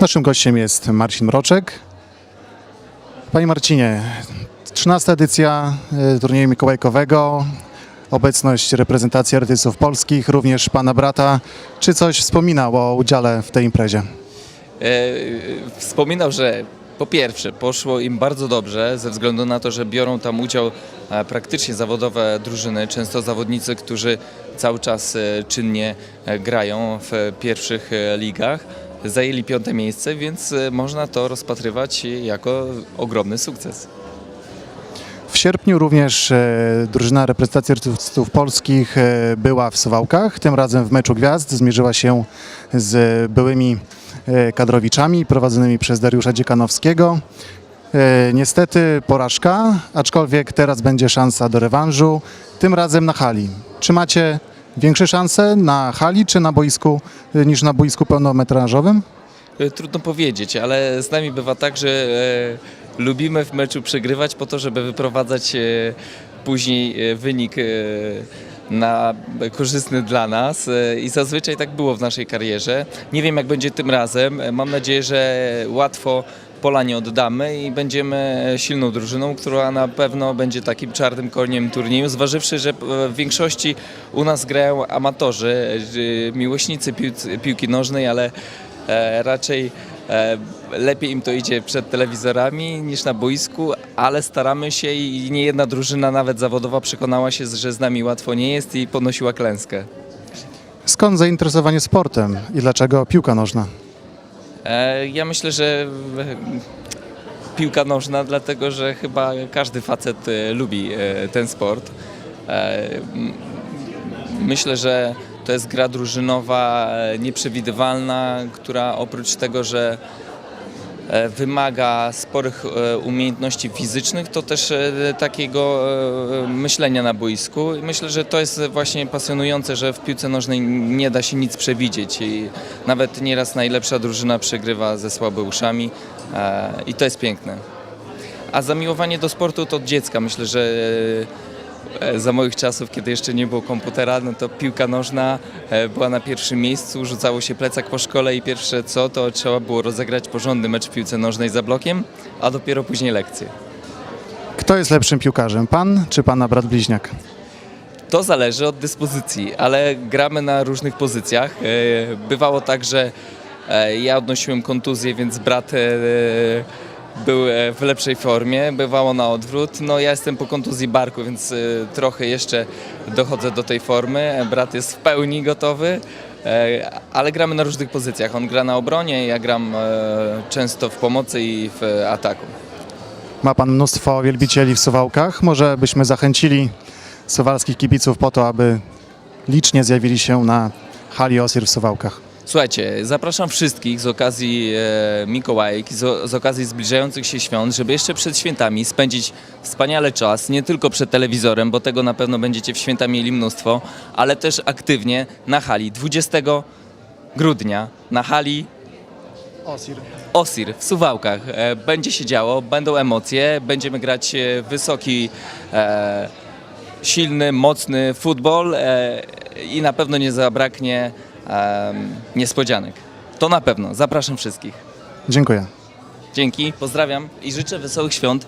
Naszym gościem jest Marcin Mroczek. Panie Marcinie, 13 edycja e, turnieju mikołajkowego, obecność reprezentacji artystów polskich, również pana brata. Czy coś wspominał o udziale w tej imprezie? E, wspominał, że po pierwsze poszło im bardzo dobrze ze względu na to, że biorą tam udział e, praktycznie zawodowe drużyny, często zawodnicy, którzy cały czas czynnie grają w pierwszych ligach. Zajęli piąte miejsce, więc e, można to rozpatrywać jako ogromny sukces. W sierpniu również e, drużyna reprezentacji artystów polskich e, była w Suwałkach. Tym razem w meczu gwiazd zmierzyła się z byłymi kadrowiczami prowadzonymi przez Dariusza Dziekanowskiego. Niestety porażka, aczkolwiek teraz będzie szansa do rewanżu, tym razem na hali. Czy macie większe szanse na hali czy na boisku e, niż na boisku pełnometrażowym? E, Trudno powiedzieć, ale z nami bywa tak, że e, lubimy w meczu przegrywać po to, żeby wyprowadzać e, później e, wynik e, na korzystny dla nas e, i zazwyczaj tak było w naszej karierze. Nie wiem jak będzie tym razem. Mam nadzieję, że łatwo pola nie oddamy i będziemy silną drużyną, która na pewno będzie takim czarnym koniem turnieju, zważywszy, że w większości u nas grają amatorzy, e, miłośnicy piłki nożnej, ale e, raczej e, lepiej im to idzie przed telewizorami niż na boisku, ale staramy się i nie jedna drużyna, nawet zawodowa, przekonała się, że z nami łatwo nie jest i ponosiła klęskę. Skąd zainteresowanie sportem i dlaczego piłka nożna? E, Ja myślę, że piłka nożna, dlatego że chyba każdy facet e, lubi e, ten sport. Myślę, że to jest gra drużynowa nieprzewidywalna, która oprócz tego, że wymaga sporych e, umiejętności fizycznych, to też e, takiego e, myślenia na boisku. Myślę, że to jest właśnie pasjonujące, że w piłce nożnej nie da się nic przewidzieć i nawet nieraz najlepsza drużyna przegrywa ze słabeuszami e, i to jest piękne. A zamiłowanie do sportu to od dziecka. Myślę, że e, za moich czasów, kiedy jeszcze nie było komputera, no to piłka nożna e, była na pierwszym miejscu, rzucało się plecak po szkole i pierwsze co, to trzeba było rozegrać porządny mecz w piłce nożnej za blokiem, a dopiero później lekcje. Kto jest lepszym piłkarzem, pan czy pana brat bliźniak? To zależy od dyspozycji, ale gramy na różnych pozycjach. E, Bywało tak, że e, ja odnosiłem kontuzję, więc brat e, był w lepszej formie. Bywało na odwrót. No ja jestem po kontuzji barku, więc e, trochę jeszcze dochodzę do tej formy. Brat jest w pełni gotowy. e, Ale gramy na różnych pozycjach. On gra na obronie, ja gram e, często w pomocy i w ataku. Ma pan mnóstwo wielbicieli w Suwałkach. Może byśmy zachęcili suwalskich kibiców po to, aby licznie zjawili się na hali Osir w Suwałkach. Słuchajcie, zapraszam wszystkich z okazji e, Mikołajek, z, z okazji zbliżających się świąt, żeby jeszcze przed świętami spędzić wspaniale czas, nie tylko przed telewizorem, bo tego na pewno będziecie w święta mieli mnóstwo, ale też aktywnie na hali 20 grudnia na hali Osir. Osir w Suwałkach. E, Będzie się działo, będą emocje, będziemy grać e, wysoki, e, silny, mocny futbol e, i na pewno nie zabraknie niespodzianek. To na pewno. Zapraszam wszystkich. Dziękuję. Dzięki, pozdrawiam i życzę wesołych świąt.